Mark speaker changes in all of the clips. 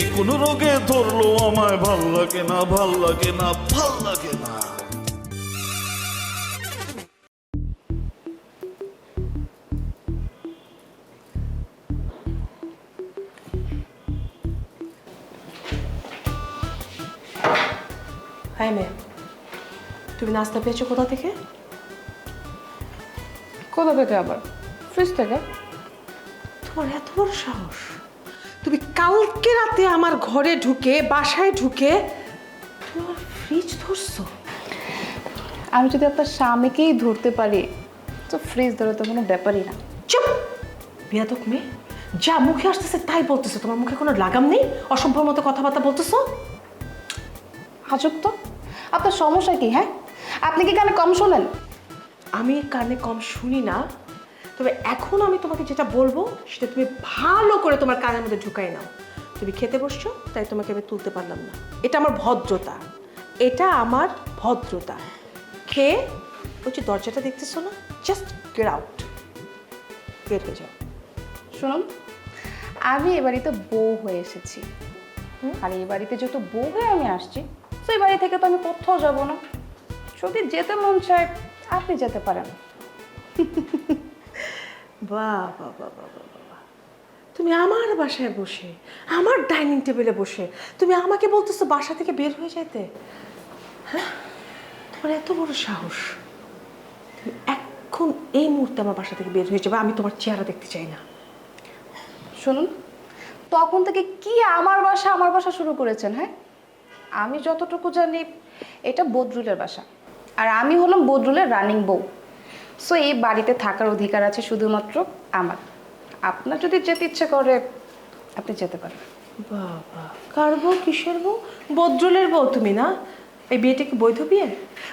Speaker 1: এ কোন রোগে ধরলো আমায় ভালো লাগে না ভালো লাগে না ভালো লাগে না।
Speaker 2: হ্যাঁ মেয়ে তুমি নাস্তা পেয়েছ কোথা থেকে?
Speaker 3: কোথা থেকে আবার? ফ্রিজ থেকে?
Speaker 2: তোমার এত বড় সাহস। কালকে রাতে আমার ঘরে ঢুকে বাসায় ঢুকে তুমি আমার ফ্রিজ ধরছো?
Speaker 3: আমি যদি আপনার স্বামীকেই ধরতে পারি তো ফ্রিজ ধরে তো কোনো ব্যাপারই না।
Speaker 2: চুপ! বিয়াদক মেয়ে যা মুখে আসতেছে তাই বলতেছো। তোমার মুখে কোনো লাগাম নেই? অসভ্য মতো কথাবার্তা বলতেছো?
Speaker 3: আজব তো। আপনার সমস্যা কি হ্যাঁ? আপনি কি কানে কম শোনেন?
Speaker 2: আমি কানে কম শুনি না। তবে এখন আমি তোমাকে যেটা বলব সেটা তুমি ভালো করে তোমার কানের মধ্যে ঢুকাই নাও। তুমি খেতে বসছো তাই তোমাকে আমি তুলতে পারলাম না। এটা আমার ভদ্রতা। এটা আমার ভদ্রতা। খেয়ে ওই যে দরজাটা দেখতেছো না? জাস্ট গেট আউট বের হয়ে যাও।
Speaker 3: শুনুন আমি এ বাড়িতে বউ হয়ে এসেছি। আর এই বাড়িতে যেহেতু বউ হয়ে আমি আসছি তো এই বাড়ি থেকে তো আমি কোথাও যাব না। যদি যেতে মন চায় আপনি যেতে পারেন।
Speaker 2: বাহ বাহ বাহ, বাহ, বাহ। তুমি আমার বাসায় বসে আমার ডাইনিং টেবিলে বসে তুমি আমাকে বলতেছো বাসা থেকে বের হয়ে যেতে হ্যাঁ? তোমার এত বড় সাহস। তুমি এখন এই মুহূর্তে আমার বাসা থেকে বের হয়ে যাবে আমি তোমার চেহারা দেখতে চাই না।
Speaker 3: শুনুন তখন থেকে কি আমার বাসা আমার বাসা শুরু করেছেন হ্যাঁ? আমি যতটুকু জানি এটা বদরুলের বাসা। আর আমি হলাম বদরুলের রানিং বউ। সো এই বাড়িতে থাকার অধিকার আছে শুধুমাত্র আমার। আপনার যদি যেতে ইচ্ছে করে আপনি যেতে পারেন।
Speaker 2: বাবা কার বউ কিসের বউ? বদ্রুলের বউ তুমি না? এই বিয়েটা কি বৈধ বিয়ে?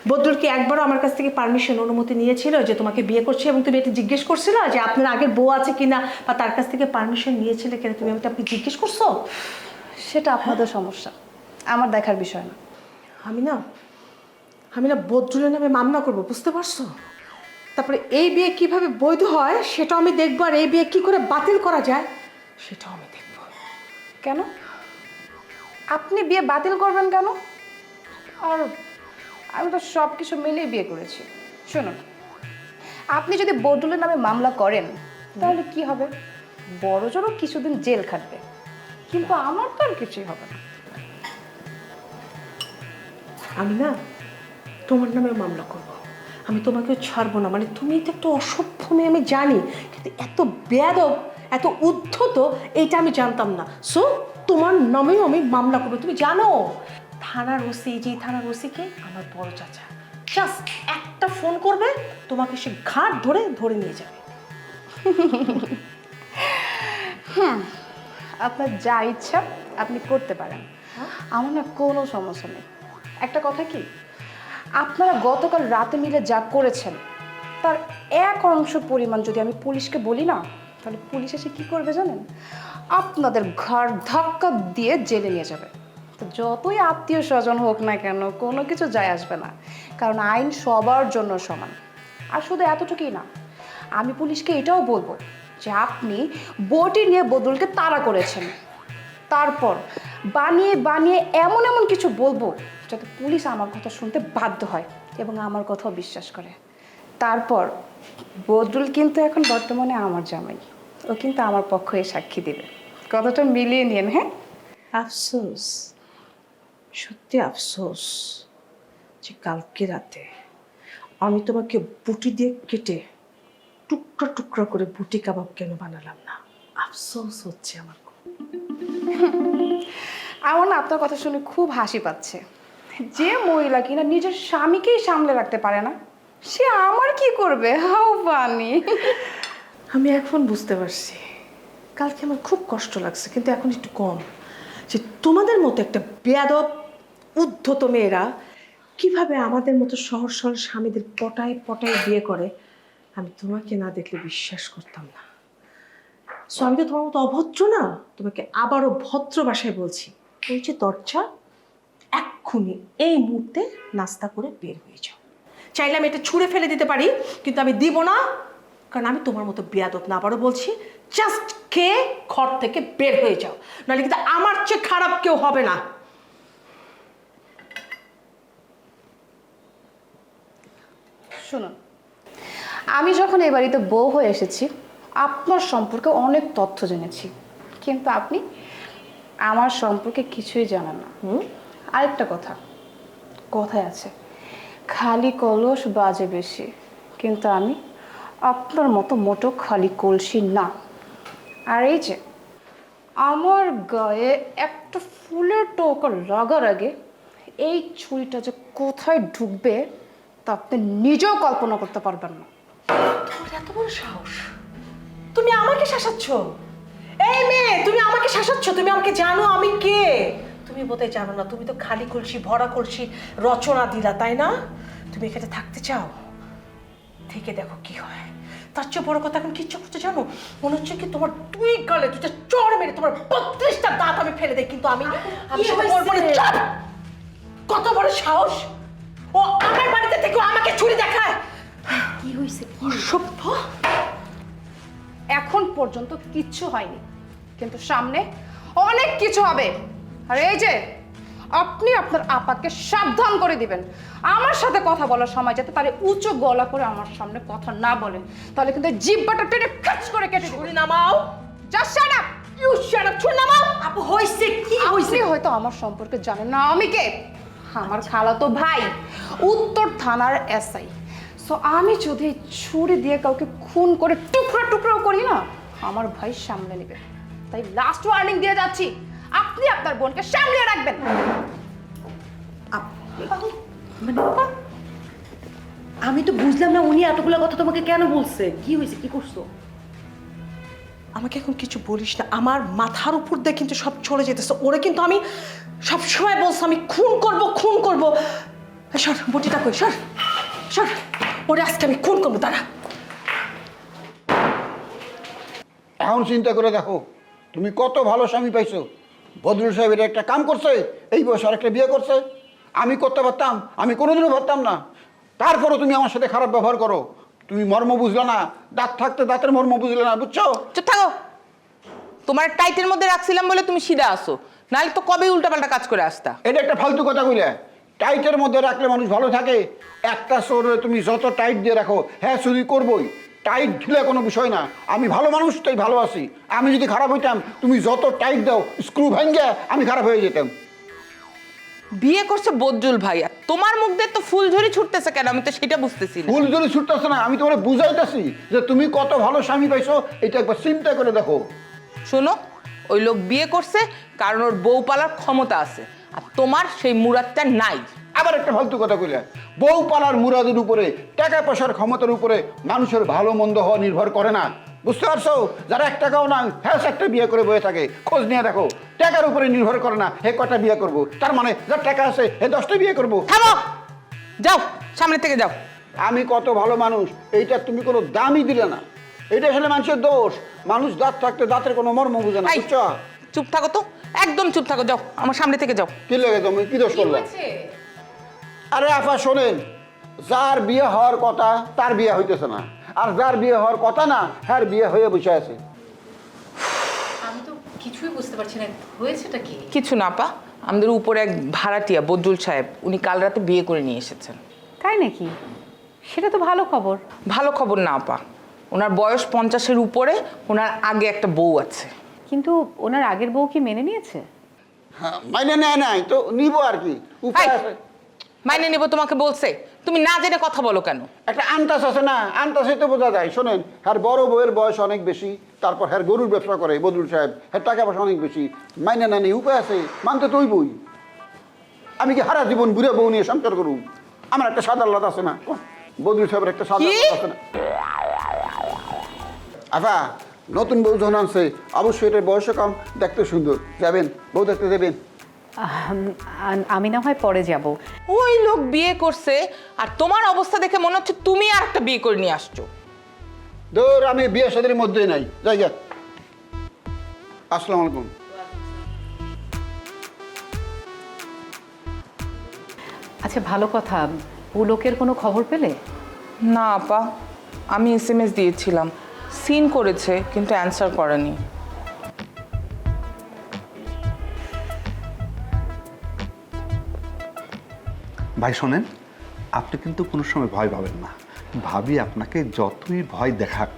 Speaker 2: বদ্রুল কি একবারও আমার কাছ থেকে পারমিশন অনুমতি নিয়েছিল যে তোমাকে বিয়ে করছে এবং তুমি এটা জিজ্ঞেস করছিল যে আপনার আগের বউ আছে কিনা বা তার কাছ থেকে পারমিশন নিয়েছিলে কিনা তুমি আমাকে আপনি জিজ্ঞেস করছ?
Speaker 3: সেটা আপনাদের সমস্যা। আমার দেখার বিষয় না।
Speaker 2: আমি না আমি না বদ্রুলের নামে মামলা করব বুঝতে পারছ? তারপরে এই বিয়ে কীভাবে বৈধ হয় সেটাও আমি দেখব আর এই বিয়ে কি করে বাতিল করা যায় সেটাও আমি দেখব।
Speaker 3: কেন? আপনি বিয়ে বাতিল করবেন কেন? আর আমি তো সব কিছু মিলেই বিয়ে করেছি। শুনুন আপনি যদি বদুলের নামে মামলা করেন তাহলে কি হবে? বড় জোরও কিছুদিন জেল খাটবে কিন্তু আমার তো আর কিছুই হবে না।
Speaker 2: আমি না তোমার নামে মামলা করব। আমি তোমাকে ছাড়বো না। মানে তুমি তো একটু অসভ্য মেয়ে আমি জানি। কিন্তু এত বেয়াদব এত উদ্ধত এইটা আমি জানতাম না। সো তোমার নামেও আমি মামলা করব। তুমি জানো? থানার ওসি যে থানার ওসিকে আমার বড় চাচা। জাস্ট একটা ফোন করবে তোমাকে সে ঘাট ধরে ধরে নিয়ে যাবে।
Speaker 3: হ্যাঁ আপনার যা ইচ্ছা আপনি করতে পারেন। আমার না কোনো সমস্যা নেই। একটা কথা কি? আপনারা গতকাল রাতে মিলে যা করেছেন, তার এক অংশ পরিমাণ যদি আমি পুলিশকে বলি না, তাহলে পুলিশ এসে কী করবে জানেন? আপনাদের ঘর ধাক্কা দিয়ে জেলে নিয়ে যাবে। তো যতই আত্মীয় স্বজন হোক না কেন, কোনো কিছু যায় আসবে না, কারণ আইন সবার জন্য সমান। আর শুধু এতটুকুই না, আমি পুলিশকে এটাও বলব যে আপনি বটি নিয়ে বদলকে তাড়া করেছেন। তারপর বানিয়ে বানিয়ে এমন এমন কিছু বলব যাতে পুলিশ আমার কথা শুনতে বাধ্য হয় এবং আমার কথাও বিশ্বাস করে। তারপর বদরুল কিন্তু এখন বর্তমানে আমার জামাই। ও কিন্তু আমার পক্ষে সাক্ষী দিবে। কথাটা মিলিয়ে নিন হ্যাঁ?
Speaker 2: আফসোস সত্যি আফসোস যে কালকে রাতে আমি তোমাকে বুটি দিয়ে কেটে টুকরা টুকরা করে বুটি কাবাব কেন বানালাম না? আফসোস হচ্ছে আমার।
Speaker 3: আমার না আপনার কথা শুনে খুব হাসি পাচ্ছে। যে মহিলা কিনা নিজের স্বামীকেই সামলে রাখতে পারে না, সে আমার কি করবে? হাউ বানি
Speaker 2: আমি এখন বুঝতে পারছি। কালকে আমার খুব কষ্ট লাগছে, কিন্তু এখন একটু কম। যে তোমাদের মতো একটা বেয়াদব, উদ্ধত মেয়েরা কীভাবে আমাদের মতো সহজ সরল স্বামীদের পটায় পটায় বিয়ে করে, আমি তোমাকে না দেখলে বিশ্বাস করতাম না। সো আমি তো তোমার মতো অভদ্র না, তোমাকে আবারও ভদ্র ভাষায় বলছি। ওই যে দরজা এক্ষুনি এই মুহূর্তে নাস্তা করে বের হয়ে যাও। চাইলে আমি এটা ছুঁড়ে ফেলে দিতে পারি কিন্তু আমি দিব না কারণ আমি তোমার মতো বেয়াদব না। আবারও বলছি জাস্ট খেয়ে ঘর থেকে বের হয়ে যাও। নাহলে কিন্তু আমার চেয়ে খারাপ কেউ হবে না।
Speaker 3: শুনুন আমি যখন এই বাড়িতে বউ হয়ে এসেছি আপনার সম্পর্কে অনেক তথ্য জেনেছি। কিন্তু আপনি আমার সম্পর্কে কিছুই জানেন না। হুম? আরেকটা কথা। কথায় আছে, খালি কলস বাজে বেশি, কিন্তু আমি আপনার মতো মোটো খালি কলসি না। আর এই যে, আমার গায়ে একটা ফুলের টোকা লাগার আগে এই ছুরিটা যে কোথায় ঢুকবে তা আপনি নিজেও কল্পনা করতে পারবেন না।
Speaker 2: এত বড় সাহস? তুমি আমাকে শাসাচ্ছ? এই মেয়ে, তুমি আমাকে শাসাচ্ছ? তুমি আমাকে জানো আমি কে? তুমি বোধহয় জানো না তুমি তো খালি কলসি ভরা কলসি রচনা দিলা তাই না? তুমি এখানে থাকতে চাও? থেকে দেখো কি হয়। তার চেয়ে বড় কথা এখন কিচ্ছু করতে জানো? মনে হচ্ছে কি তোমার দুই গালে দুটা চড় মেরে তোমার বত্রিশটা দাঁত আমি ফেলে দেই কিন্তু আমি আমি! কত বড় সাহস! ও আমার বাড়িতে থেকে আমাকে ছুরি দেখায়।
Speaker 4: কি হয়েছে কি
Speaker 2: সভ্য
Speaker 3: এখন পর্যন্ত কিচ্ছু হয়নি কিন্তু সামনে অনেক কিছু হবে। আর এই যে আপনি আপনার আপাকে সাবধান করে দিবেন। আমার সাথে কথা বলার সময় যাতে তাহলে উঁচু গলা করে আমার সামনে কথা না বলে তাহলে কিন্তু জিব্বাটা টেনে খাচ করে কেটে
Speaker 2: ছুরি নামাও।
Speaker 3: Just shut up
Speaker 2: you shut up ছুরি নামাও। আপু হইছে কি? হইছে
Speaker 3: হয়তো আমার সম্পর্কে জানেন না আমি কে? আমার খালাতো ভাই উত্তর থানার এসআই। সো আমি যদি ছুরি দিয়ে কাউকে খুন করে টুকরো টুকরো করি না আমার ভাই সামলে নেবে। তাই লাস্ট ওয়ার্নিং দিয়ে যাচ্ছি। আপনি আপনার বোনকে সামলে রাখবেন।
Speaker 4: মানে আমি তো বুঝলাম না উনি এতগুলো কথা তোমাকে কেন বলছে। কি হয়েছে কি করছ?
Speaker 2: আমাকে এখন কিছু বলিস না আমার মাথার উপর দিয়ে কিন্তু সব চলে যেতেছে। ওরে কিন্তু আমি সব সময় বলছি আমি খুন করব খুন করব। সর বটিটা কই সর সর। ওরে আজকে আমি খুন করব তারা
Speaker 5: এখন চিন্তা করে দেখো তুমি কত ভালো স্বামী পাইছো। বদরুল সাহেব এটা একটা কাম করছে এই বয়সে আরেকটা বিয়ে করছে। আমি করতে পারতাম আমি কোনোদিনও পারতাম না। তারপরও তুমি আমার সাথে খারাপ ব্যবহার করো। তুমি মর্ম বুঝলে না দাঁত থাকতে দাঁতের মর্ম বুঝলে না বুঝছ?
Speaker 6: চুপ থাকো। তোমার টাইটের মধ্যে রাখছিলাম বলে তুমি সিধা আসো নাহলে তো কবে উল্টাপাল্টা কাজ করে আসতা।
Speaker 5: এটা একটা ফালতু কথা কইলে। টাইটের মধ্যে রাখলে মানুষ ভালো থাকে। একটা শরীরে তুমি যত টাইট দিয়ে রাখো হ্যাঁ চুরি করবোই। টাইট ঢিলে কোনো বিষয় না। আমি ভালো মানুষ তাই ভালো আছি। আমি যদি খারাপ হইতাম তুমি যত টাইট দাও স্ক্রু ভাঙ্গে আমি খারাপ হয়ে যেতাম।
Speaker 6: বিয়ে করছে বজ্জুল ভাইয়া। তোমার মুখ দিয়ে তো ফুল ঝুরি ছুটতেছে কেন? আমি তো সেটা বুঝতেছি না।
Speaker 5: ভুল ছুটতেছে না আমি তোমার বুঝাইতেছি যে তুমি কত ভালো স্বামী পাইছো এটা একবার চিন্তা করে দেখো।
Speaker 6: শোনো ওই লোক বিয়ে করছে কারণ ওর বউ পালার ক্ষমতা আছে আর তোমার সেই মুরাদটা নাই।
Speaker 5: আবার একটা ফালতু কথা কইলে। বউ পালার মুরাদের উপরে টাকা পয়সার ক্ষমতার উপরে মানুষের ভালো মন্দ হওয়া নির্ভর করে না। বুঝতে পারছ? যারা এক টাকাও না হ্যাঁ একটা বিয়ে করে বয়ে থাকে। খোঁজ নিয়ে দেখো টাকার উপরে নির্ভর করে না হে কটা বিয়ে করব। তার মানে যার টাকা আছে হে দশটা বিয়ে করব।
Speaker 6: থামো! যাও সামনে থেকে যাও।
Speaker 5: আমি কত ভালো মানুষ এইটা তুমি কোনো দামই দিলে না। এটা আসলে মানুষের দোষ। মানুষ দাঁত থাকতে দাঁতের কোনো মর্ম বুঝে না
Speaker 6: এই,
Speaker 5: বুঝছ?
Speaker 6: চুপ থাকো তো একদম চুপ থাকো যাও আমার সামনে থেকে যাও।
Speaker 5: কি লেগে তুমি? কি দোষ করলে আরে আপা শোনেন যার বিয়ে হওয়ার কথা তার বিয়ে হইতেছে না। আর যার বিয়ে হওয়ার কথা না হ্যার বিয়ে হয়ে বসে আছে।
Speaker 4: আমি তো কিছুই বুঝতে পারছি না হয়েছেটা কি?
Speaker 6: কিছু না পা আমাদের উপরে এক ভাড়াটিয়া বজ্জুল সাহেব উনি কাল রাতে বিয়ে করে নিয়ে এসেছেন।
Speaker 3: তাই নাকি? সেটা তো ভালো খবর।
Speaker 6: ভালো খবর না আপা। ওনার বয়স পঞ্চাশের উপরে ওনার আগে একটা বউ আছে।
Speaker 7: কিন্তু ওনার আগের বউ কি মেনে নিয়েছে?
Speaker 5: হ্যাঁ, মাইনে নেয় নাই তো নিব আর কি। উপায় আছে।
Speaker 6: মাইনে নেব তোমাকে বলছে। তুমি না জেনে কথা বলো কেন?
Speaker 5: একটা আন্তাস আছে না? আন্তাসে তো বোঝা যায়। শোনেন হ্যার বড় বউয়ের বয়স অনেক বেশি তারপর হ্যার গরুর ব্যবসা করে বদরুল সাহেব হ্যার টাকা পয়সা অনেক বেশি। মাইনে না নেই উপায় আছে? মানতে তুই বই আমি কি হারা জীবন বুড়ে বউ নিয়ে সংসার করুম? আমার একটা সাদা লাদ আছে না? বদরুল সাহেবের একটা সাদা
Speaker 6: কি?
Speaker 5: লাদ আছে না? আফা নতুন বউ যখন আনছে অবশ্যই এটার বয়সও কম দেখতে সুন্দর। যাবেন বউ দেখতে দেবেন
Speaker 7: আমি না হয় পরে যাব।
Speaker 6: ওই লোক বিয়ে করছে আর তোমার অবস্থা দেখে মনে হচ্ছে তুমি আর একটা বিয়ে করে নিয়ে আসছো।
Speaker 5: দূর আমি বিয়ে সাদের মধ্যেই নাই। যাই যা আসসালামু আলাইকুম।
Speaker 7: আচ্ছা ভালো কথা। পুলকের কোনো খবর পেলে?
Speaker 6: না আপা। আমি এস এম এস দিয়েছিলাম। সিন করেছে কিন্তু অ্যান্সার করেনি।
Speaker 8: ভাই শোনেন আপনি কিন্তু কোনো সময় ভয় পাবেন না। ভাবি আপনাকে যতই ভয় দেখাক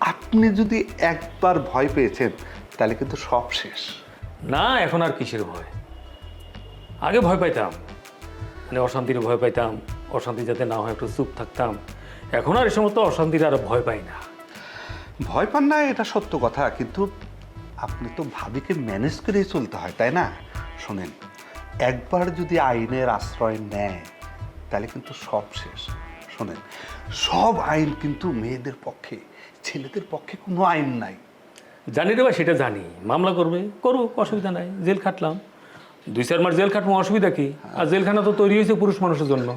Speaker 8: আপনি যদি একবার ভয় পেয়েছেন তাহলে কিন্তু সব শেষ।
Speaker 9: না এখন আর কিসের ভয়? আগে ভয় পাইতাম। মানে অশান্তির ভয় পাইতাম অশান্তি যাতে না হয় একটু চুপ থাকতাম। এখন আর এ সমস্ত অশান্তির আর ভয় পাই না।
Speaker 8: ভয় পান না এটা সত্য কথা কিন্তু আপনি তো ভাবিকে ম্যানেজ করেই চলতে হয় তাই না? শোনেন একবার যদি আইনের আশ্রয় নেয় তাহলে কিন্তু সব শেষ। শোনেন সব আইন কিন্তু মেয়েদের পক্ষে ছেলেদের পক্ষে কোনো আইন নাই।
Speaker 9: জানি রে ভাই সেটা জানি। মামলা করবে করুক অসুবিধা নাই জেল খাটলাম। দুই চার মাস জেল খাটবো অসুবিধা কি? আর জেলখানা তো তৈরি হয়েছে পুরুষ মানুষের জন্য।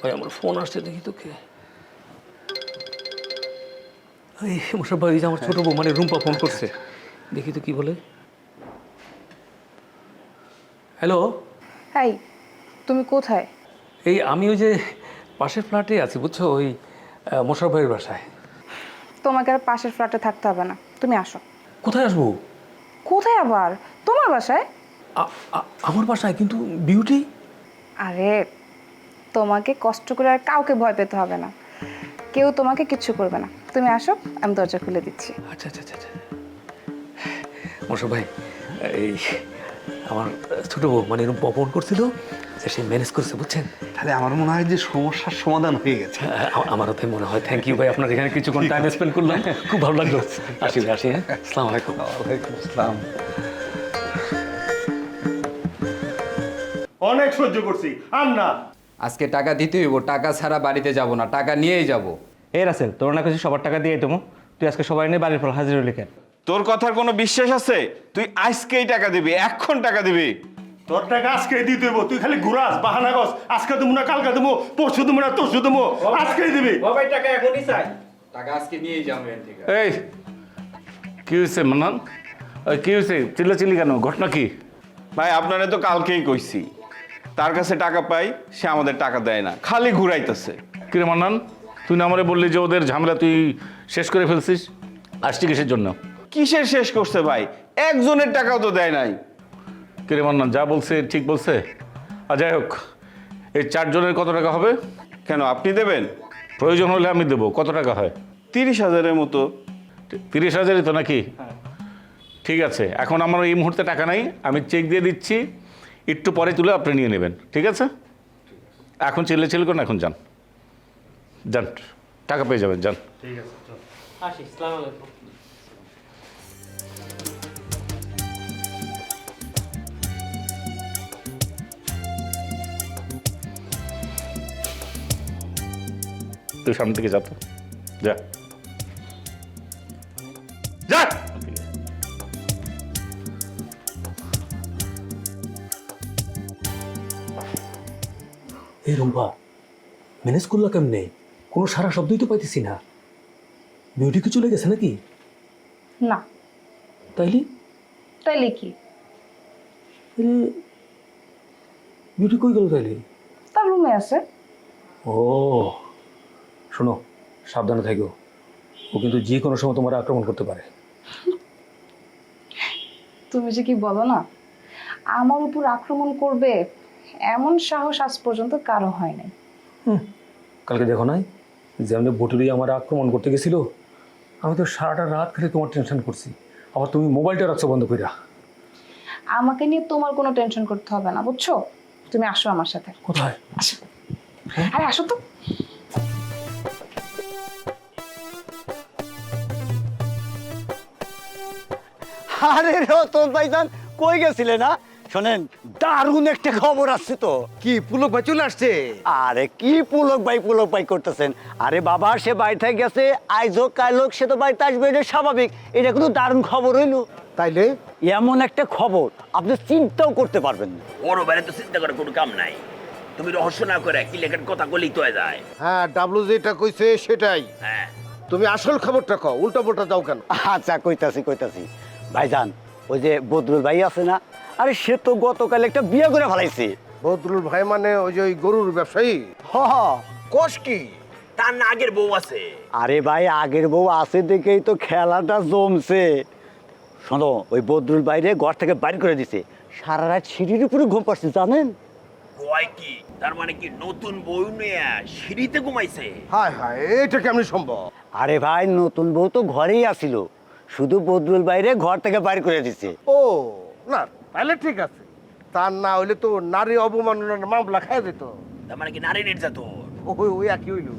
Speaker 9: ভাই আমার ফোন আসছে দেখি তো কে এই মোশারফ ভাই যে আমার ছোট বউ মানে রুম্পা ফোন করছে। দেখি তো কি বলে। হ্যালো?
Speaker 3: এই তুমি কোথায়?
Speaker 9: এই আমি ওই যে পাশের ফ্ল্যাটে আছি বুঝছ? ওই মোশারফ ভাইয়ের বাসায়।
Speaker 3: তোমাকে আর পাশের ফ্ল্যাটে থাকতে হবে না। তুমি আসো।
Speaker 9: কোথায় আসব?
Speaker 3: কোথায় আবার? তোমার বাসায়?
Speaker 9: আ- আ- আমার বাসায় কিন্তু বিউটি?
Speaker 3: আরে তোমাকে কষ্ট করে আর কাউকে ভয় পেতে হবে না। কেউ তোমাকে কিচ্ছু করবে না। তুমি আসো আমি দরজা খুলে দিচ্ছি।
Speaker 9: আচ্ছা আচ্ছা আচ্ছা আচ্ছা। মোশারফ ভাই এই আমার ছোট বউ মানে এরকম পপন করছিল যে সে ম্যানেজ করছে বুঝছেন?
Speaker 8: তাহলে আমার মনে হয় যে সমস্যার সমাধান হয়ে গেছে।
Speaker 9: আ- আমারও তাই মনে হয়। থ্যাংক ইউ ভাই আপনার এখানে কিছুক্ষণ টাইম স্পেন্ড করলাম। খুব ভালো লাগল। আসি আসি হ্যাঁ। আসসালামু আলাইকুম।
Speaker 8: ওয়ালাইকুম আসসালাম।
Speaker 10: অনেক সহ্য করছি। আর না।
Speaker 11: আজকে টাকা দিতে হইব টাকা ছাড়া বাড়িতে যাব না টাকা নিয়েই যাব।
Speaker 12: এই রাসেল তোর না কিছু সবার টাকা দিয়ে তুমি তুই আজকে সবাই নিয়ে বাড়ির পর হাজির হলি কেন?
Speaker 10: তোর কথার কোনো বিশ্বাস আছে? তুই আজকেই টাকা দিবি এখন টাকা দিবি। তোর টাকা আজকে দিতে দেবো তুই খালি ঘুরাস বাহানা গস আজকে দেবো না কালকে দেবো পরশু দেবো না তরশু দেবো আজকেই দিবি।
Speaker 11: টাকা আজকে নিয়েই যাব
Speaker 12: এই কি হয়েছে মান্নান? ওই কি হয়েছে চিল্লা চিল্লি কেন? ঘটনা কি?
Speaker 10: ভাই আপনারা তো কালকেই কইছি। তার কাছে টাকা পাই সে আমাদের টাকা দেয় না খালি ঘুরাইতেছে।
Speaker 12: কিরে মান্নান? তুই না আমারে বললি যে ওদের ঝামেলা তুই শেষ করে ফেলছিস? আসছি কিসের জন্য?
Speaker 10: কিসের শেষ করছে ভাই? একজনের টাকাও তো দেয় নাই।
Speaker 12: কিরে মান্নান যা বলছে ঠিক বলছে? আর যাই হোক এই চারজনের কত টাকা হবে?
Speaker 10: কেন আপনি দেবেন?
Speaker 12: প্রয়োজন হলে আমি দেবো কত টাকা হয়?
Speaker 10: তিরিশ হাজারের মতো।
Speaker 12: তিরিশ হাজারই তো নাকি? ঠিক আছে এখন আমার এই মুহূর্তে টাকা নাই আমি চেক দিয়ে দিচ্ছি একটু পরে তুলে আপনি নিয়ে নেবেন ঠিক আছে? এখন চেলে চেলে করুন এখন যান। যান টাকা পেয়ে যাবেন যান। তুই সামনে থেকে যা তো। যা। যা!
Speaker 9: এই রুম্পা ম্যানেজ করল কেমনে? কোনো সারা শব্দই তো পাইতেছি না। বিউটি কি চলে গেছে নাকি?
Speaker 3: না।
Speaker 9: তাইলে?
Speaker 3: তাইলে কি?
Speaker 9: বিউটি কই গেল তাইলে?
Speaker 3: তার রুমে আছে।
Speaker 9: ও। শোনো সাবধানে থাকো। ও কিন্তু যে কোনো সময় তোমার আক্রমণ করতে পারে।
Speaker 3: তুমি যে কি বলো না আমার উপর আক্রমণ করবে এমন সাহস আজ পর্যন্ত কারও হয় নাই।
Speaker 9: কালকে দেখো নাই যে আমি বটুরি আমার আক্রমণ করতে গেছিল আমি তো সারাটা রাত খালি তোমার টেনশন করছি। আবার তুমি মোবাইলটা রাখছো বন্ধ কইরা।
Speaker 3: আমাকে নিয়ে তোমার কোনো টেনশন করতে হবে না বুঝছ? তুমি আসো আমার সাথে।
Speaker 9: কোথায়?
Speaker 3: আরে আসো তো।
Speaker 13: আরে রতন ভাইজান কই গেছিলে না শোনেন দারুণ একটা খবর আসছে তো।
Speaker 10: কি পুলক ভাই চলে আসছে?
Speaker 13: আরে কি পুলক ভাই পুলক ভাই করতেছেন? আরে বাবা সে বাড়িতে গেছে আইজ হোক কাল হোক সে তো বাড়িতে আসবে এটা স্বাভাবিক। এটা কিন্তু দারুণ খবর হইল।
Speaker 10: তাইলে?
Speaker 13: এমন একটা খবর আপনি চিন্তাও করতে পারবেন না।
Speaker 14: বড় বাইরে তো চিন্তা করার কোনো কাম নাই। তুমি রহস্য না করে কি লেখার কথা বলেই তো হয়ে যায়।
Speaker 10: হ্যাঁ ডাবলু যেটা কইছে সেটাই।
Speaker 14: হ্যাঁ।
Speaker 10: তুমি আসল খবরটা কও উল্টা পুল্টা যাও কেন?
Speaker 13: আচ্ছা কইতাছি কইতাছি। ভাইজান ওই যে বদরুল ভাই আছে না আরে সে তো গতকাল একটা বিয়ে করে ফেলাইছে।
Speaker 10: বদরুল ভাই মানে ওই যে ওই গরুর ব্যবসায়ী?
Speaker 13: হ হ।
Speaker 10: কোষ কি?
Speaker 14: তার না আগের বউ আছে।
Speaker 13: আরে ভাই আগের বউ আছে দেখেই তো খেলাটা জমছে। শোনো ওই বদরুল বাইরে ঘর থেকে বাইর করে দিছে। সারা রাত সিঁড়ির উপরে ঘুম পাচ্ছে জানেন?
Speaker 14: কয় কি? তার মানে কি নতুন বউ নিয়ে সিঁড়িতে ঘুমাইছে?
Speaker 10: হায় হায় এটা কেমনি সম্ভব?
Speaker 13: আরে ভাই নতুন বউ তো ঘরেই আসিল। শুধু বদরুল বাইরে ঘর থেকে বাইর করে দিছে।
Speaker 10: ও না তাহলে ঠিক আছে। তার না হইলে তো নারী অবমাননার মামলা খাই দিত।
Speaker 14: তার মানে কি নারী নির্যাতন?
Speaker 10: ওই ওই একই হইল।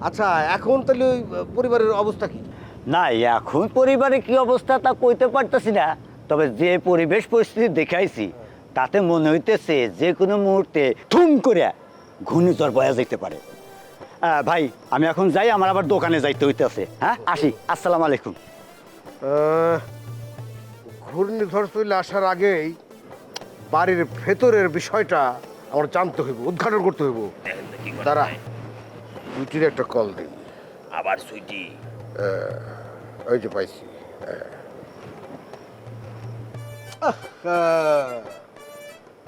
Speaker 10: আচ্ছা এখন তাহলে ওই পরিবারের অবস্থা কি?
Speaker 13: না এখন পরিবারে কি অবস্থা তা কইতে পারতেছি না। তবে যে পরিবেশ পরিস্থিতি দেখাইছি তাতে মনে হইতেছে যে কোনো মুহূর্তে থুম করে ঘূর্ণিঝড় বয়া যেতে পারে। আহ, ভাই আমি এখন যাই আমার আবার দোকানে যাইতে হইতেছে। হ্যাঁ আসি। আসসালামু আলাইকুম।
Speaker 10: ঘূর্ণিঝড় চলে আসার আগেই বাড়ির ভেতরের বিষয়টা আমার জানতে হইব উদ্ঘাটন করতে হইব। তারা
Speaker 14: করে
Speaker 10: দুইটির একটা কল দিন।
Speaker 14: আবার সুইটি?
Speaker 10: ওই যে পাইছি।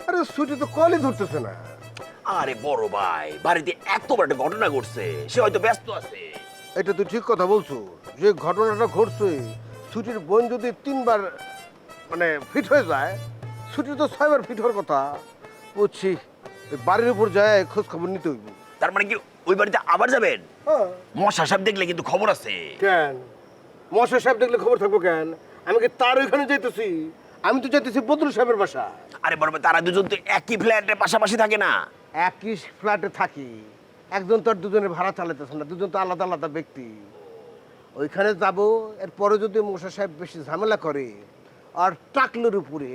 Speaker 10: আরে সুইটি তো কলই ধরতেছে না।
Speaker 14: আরে বড় ভাই বাড়িতে এত বড় একটা ঘটনা ঘটছে সে হয়তো ব্যস্ত আছে।
Speaker 10: এটা তুই ঠিক কথা বলছো যে ঘটনাটা ঘটছে ছুটির বোন যদি তিনবার মানে ফিট হয়ে যায় ছুটি তো ছয়বার ফিট হওয়ার কথা। বুঝছি ওই বাড়ির উপর যায় খোঁজ খবর নিতে হইব।
Speaker 14: তার মানে কি ওই বাড়িতে আবার যাবেন?
Speaker 10: হ্যাঁ।
Speaker 14: মশা সাহেব দেখলে কিন্তু খবর আছে।
Speaker 10: কেন? মশা সাহেব দেখলে খবর থাকব কেন? আমি কি তার ওইখানে যাইতেছি? আমি তো যাইতেছি বদরুল সাহেবের বাসা
Speaker 14: আরে বড় তারা দুজন তো একই ফ্ল্যাটের পাশাপাশি থাকে না।
Speaker 10: একই ফ্ল্যাটে থাকি। একজন তো আর দুজনের ভাড়া চালাইতেছে না দুজন তো আলাদা আলাদা ব্যক্তি। ওইখানে যাব এরপরে যদি মশা সাহেব বেশি ঝামেলা করে আর টাকলের উপরে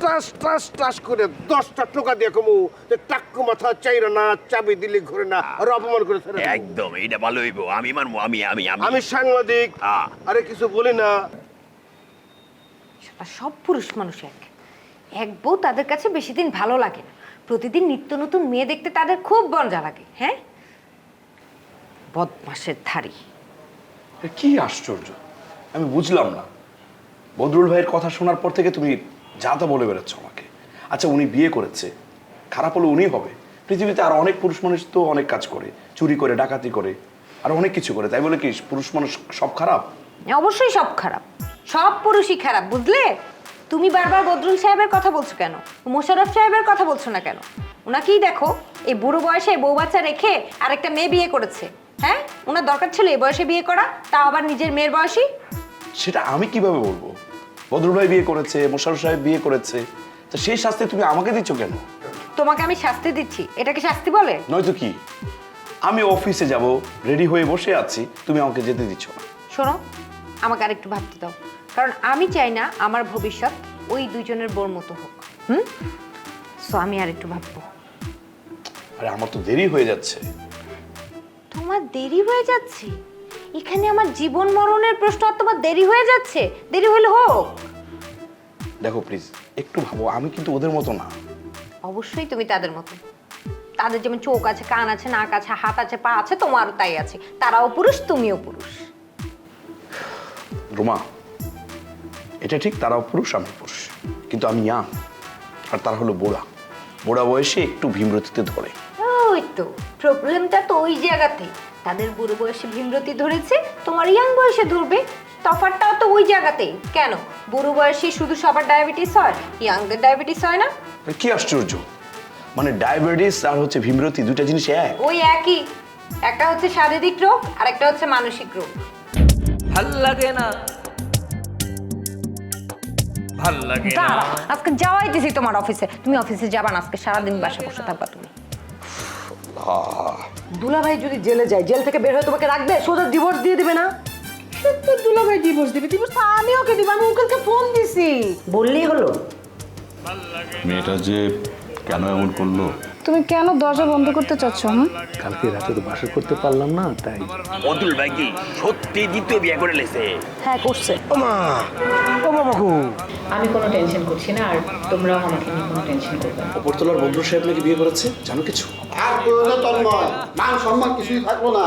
Speaker 10: টাস টাস টাস করে দশটা টোকা দিয়ে কমু যে টাক্কু মাথা চাইরা না চাবি দিলে ঘুরে না আর অপমান করে ছেড়ে দেবো।
Speaker 14: একদম এটা ভালো হইব আমি মানবো আমি আমি আমি।
Speaker 10: আমি সাংবাদিক
Speaker 14: হ্যাঁ।
Speaker 10: আরে কিছু বলি না।
Speaker 15: আর সব পুরুষ মানুষ এক। এক বউ তাদের কাছে বেশি দিন ভালো লাগে না। প্রতিদিন নিত্য নতুন মেয়ে দেখতে তাদের খুব মজা লাগে হ্যাঁ? বদমাসের ধারী
Speaker 16: কি আশ্চর্য? আমি বুঝলাম না। বদরুল ভাইয়ের কথা শোনার পর থেকে তুমি যা তা বলে বেড়াচ্ছ আমাকে। আচ্ছা উনি বিয়ে করেছে। খারাপ হলে উনি হবে। পৃথিবীতে আর অনেক পুরুষ মানুষ তো অনেক কাজ করে। চুরি করে, ডাকাতি করে। আর অনেক কিছু করে। তাই বলে কি, পুরুষ মানুষ সব খারাপ?
Speaker 15: অবশ্যই সব খারাপ। সব পুরুষই খারাপ, বুঝলে? তুমি বারবার বদরুল সাহেবের কথা বলছো কেন? মোশারফ সাহেবের কথা বলছো না কেন? ওনাকেই দেখো, এই বুড়ো বয়সে বউ বাচ্চা রেখে আরেকটা মেয়ে বিয়ে করেছে। হ্যাঁ ওনার দরকার ছিল এই বয়সে বিয়ে করা তা আবার নিজের মেয়ের বয়সী?
Speaker 16: সেটা আমি কীভাবে বলব? বদরুল ভাই বিয়ে করেছে মোশারফ সাহেব বিয়ে করেছে তো সেই শাস্তি তুমি আমাকে দিচ্ছ কেন?
Speaker 15: তোমাকে আমি শাস্তি দিচ্ছি। এটাকে শাস্তি বলে?
Speaker 16: নয়তো কি? আমি অফিসে যাব রেডি হয়ে বসে আছি তুমি আমাকে যেতে দিচ্ছ না।
Speaker 15: শোনো আমাকে আরেকটু ভাবতে দাও। কারণ আমি চাই না আমার ভবিষ্যৎ ওই দুইজনের বোর মতো হোক। হুম? সো আমি আরেকটু ভাববো।
Speaker 16: আরে আমার তো দেরি হয়ে যাচ্ছে।
Speaker 15: তোমার দেরি হয়ে যাচ্ছে? এখানে আমার জীবন মরণের প্রশ্ন আর তোমার দেরি হয়ে যাচ্ছে? দেরি হলে হোক।
Speaker 16: দেখো প্লিজ একটু ভাবো আমি কিন্তু ওদের মতো না।
Speaker 15: অবশ্যই তুমি তাদের মতো। তাদের যেমন চোখ আছে কান আছে নাক আছে হাত আছে পা আছে তোমারও তাই আছে। তারাও পুরুষ তুমিও পুরুষ।
Speaker 16: রোমা এটা ঠিক তারাও পুরুষ আমি পুরুষ। কিন্তু আমি ইয়াং আর তারা হলো বুড়া। বুড়া বয়সে একটু ভীমরতিতে ধরে।
Speaker 15: তো প্রবলেমটা তো ওই জায়গাতে। তাদের বুড়ো বয়সে ভীমরতি ধরেছে তোমার ইয়াং বয়সে ধরবে। তফাৎটাও তো ওই জায়গাতেই কেন? বুড়ো বয়সে শুধু সবার ডায়াবেটিস হয় ইয়াংদের ডায়াবেটিস হয় না?
Speaker 16: কি আশ্চর্য? মানে ডায়াবেটিস আর হচ্ছে ভীমরতি দুইটা জিনিস এক।
Speaker 15: ওই একই। একটা হচ্ছে শারীরিক রোগ আর একটা হচ্ছে মানসিক রোগ।
Speaker 17: ভালো লাগে না। ভালো লাগে না।
Speaker 15: আজকে যাওয়াই দিছি তোমার অফিসে তুমি অফিসে যাবা না আজকে সারাদিন বাসা বসে থাকবা তুমি।
Speaker 4: দুলাভাই যদি জেলে যায় জেল থেকে বের হয়ে তোমাকে রাখবে? সোজা ডিভোর্স দিয়ে দিবে না? সত্যি দুলাভাই ডিভোর্স দিবে। ডিভোর্স আমি ওকে দিব আমি উকিলকে ফোন দিছি। বললেই হলো।
Speaker 18: মেয়েটা যে কেন এমন করল?
Speaker 3: তুমি কেন দরজা বন্ধ করতে চাচ্ছ হুম?
Speaker 9: কালকে রাতে তো বাসা করতে পারলাম না তাই।
Speaker 14: অতুল ভাই কি সত্যি দ্বিতীয় বিয়ে করে লেছে?
Speaker 3: হ্যাঁ করছে।
Speaker 7: আমি কোনো টেনশন করছি না আর তোমরাও আমাকে নিয়ে কোনো টেনশন করবে না।
Speaker 16: উপরতলার বন্ধু সাহেব নাকি বিয়ে করেছে? জানো কিছু?
Speaker 5: আর প্রয়োজন তন্ময়। মান সম্মান কিছুই থাকল না।